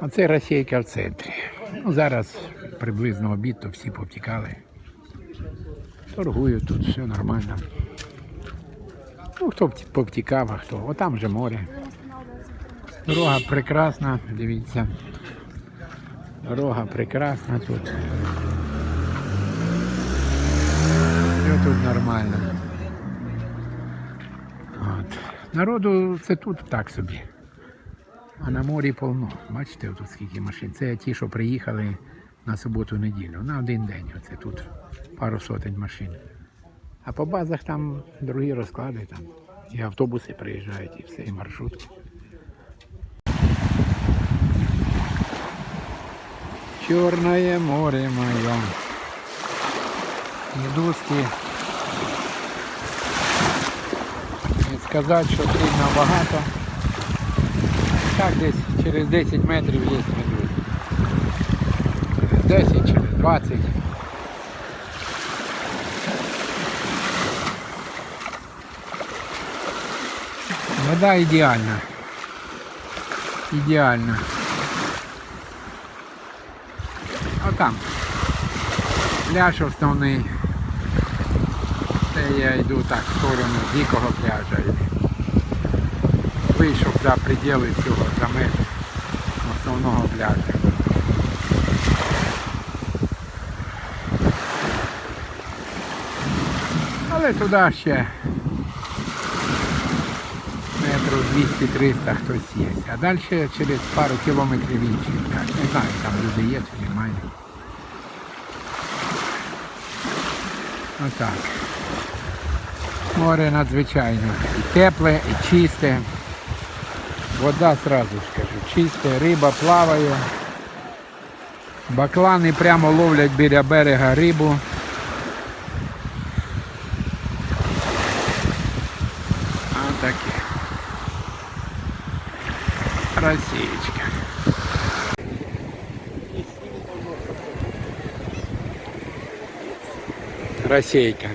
Оце Російка в центрі. Ну, зараз приблизно обід, то всі повтікали. Торгують тут, все нормально. Ну, хто повтікав, а хто. Отам же море. Дорога прекрасна, дивіться. Дорога прекрасна тут. Все тут нормально. От. Народу це тут так собі. А на морі повно. Бачите, тут скільки машин. Це ті, що приїхали на суботу-неділю. На один день. Оце тут пару сотень машин. А по базах там другі розклади, там і автобуси приїжджають, і все, і маршрутки. Чорне море моє. Ідуски. Не сказати, що сильно багато. Так десь через 10 метрів є. Через 10, через 20. Вода ідеальна. Ідеальна. А там. Пляж основний. Я йду так в сторону дикого пляжа. Вийшов за пределы цього, за межі основного пляжу. Але туди ще метрів 200-300 хтось є. А далі через пару кілометрів інший пляж. Не знаю, там люди є чи немає. Отак. Море надзвичайно. І тепле, і чисте. Вода, сразу ж кажу, чиста, риба плаває. Баклани прямо ловлять біля берега рибу. А таке. Росієчка. Російка.